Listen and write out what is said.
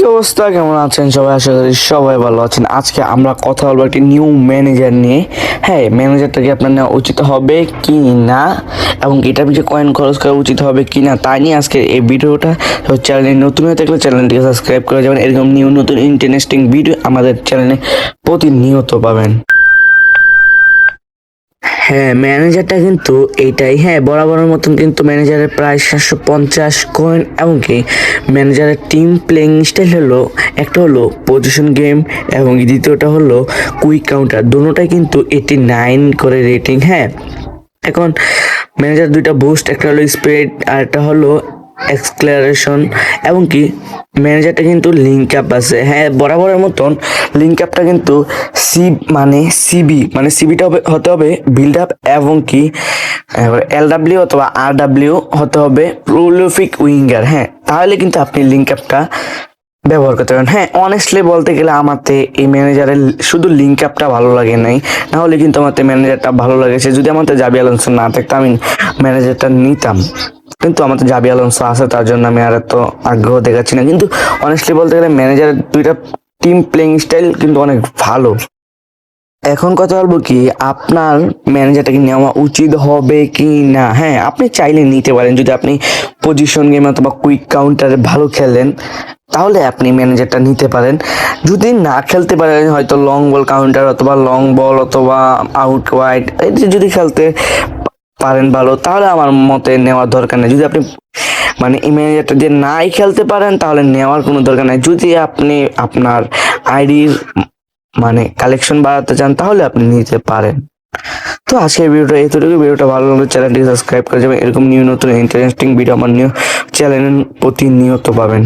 কি অবস্থা? কেমন আছেন সবাই? আশা করি সবাই ভালো আছেন। আজকে আমরা কথা বলব একটি নিউ ম্যানেজার নিয়ে। হ্যাঁ ম্যানেজারটা কি আপনার নেওয়া উচিত হবে কি না এবং এটা পিছিয়ে কয়েন খরচ করা উচিত হবে কি না তাই নিয়ে আজকে এই ভিডিওটা। চ্যানেলে নতুন হয়ে থাকলে চ্যানেলটিকে সাবস্ক্রাইব করে যাবেন। এরকম নিউ নতুন ইন্টারেস্টিং ভিডিও আমাদের চ্যানেলে প্রতিনিয়ত পাবেন। হ্যাঁ ম্যানেজারটা কিন্তু এইটাই। হ্যাঁ বরাবরের মতন কিন্তু ম্যানেজারের প্রায় সাতশো পঞ্চাশ কয়েন এবং কি ম্যানেজারের টিম প্লেয়িং স্টাইল হলো, একটা হলো পজিশন গেম এবং দ্বিতীয়টা হলো কুইক কাউন্টার দুটোটাই কিন্তু এটি নাইন করে রেটিং হ্যাঁ এখন ম্যানেজার দুইটা বুস্ট একটা হলো স্প্রেড আর একটা হলো এক্সক্লারেশন এবং কি ম্যানেজারটা কিন্তু লিঙ্ক আপ আছে। হ্যাঁ বরাবরের মতন লিঙ্ক আপটা কিন্তু সি মানে সিবি মানে সিবিটা হবে, হতে হবে বিল্ড আপ এবং কি এল ডাব্লিউ অথবা আর ডাব্লিউ হতে হবে প্রোলিফিক উইঙ্গার হ্যাঁ তাহলে কিন্তু আপনি লিঙ্ক আপটা ব্যবহার করতে পারেন। হ্যাঁ অনেস্টলি বলতে গেলে আমাতে এই ম্যানেজারের শুধু লিঙ্ক আপটা ভালো লাগে নাই। না হলে কিন্তু আমাতে ম্যানেজারটা ভালো লাগেছে যদি আমাদের জাবি আলোনসো না থাকতো, আমি ম্যানেজারটা নিতাম। কিন্তু আমাদের জাবি আলোনসো আছে, তার জন্য আমি আর এত আগ্রহ দেখাচ্ছি না। কিন্তু অনেস্টলি বলতে গেলে ম্যানেজারের দুইটা টিম প্লেইং স্টাইল কিন্তু অনেক ভালো। এখন কথা বলব কি, আপনার ম্যানেজারটাকে নেওয়া উচিত হবে কি না? হ্যাঁ আপনি চাইলে নিতে পারেন। যদি আপনি পজিশন গেম অথবা কুইক কাউন্টারে ভালো খেলেন, তাহলে আপনি ম্যানেজারটা নিতে পারেন। যদি না খেলতে পারেন, হয়তো লং বল কাউন্টার অথবা লং বল অথবা আউট ওয়াইড যদি খেলতে পারেন ভালো, তাহলে আমার মতে নেওয়ার দরকার নেই। যদি আপনি মানে ম্যানেজারটা দিয়ে নাই খেলতে পারেন, তাহলে নেওয়ার কোনো দরকার নেই। যদি আপনি আপনার আইডির মানে কালেকশন বাড়াতে চান, তাহলে আপনি নিতে পারেন। তো আজকের ভিডিওটা এতটুকু ভিডিওটা ভালো লাগলে চ্যানেলটি সাবস্ক্রাইব করে যাবেন। এরকম নিউ নতুন ইন্টারেস্টিং ভিডিও আমার নিউ চ্যানেল প্রতিনিয়ত পাবেন।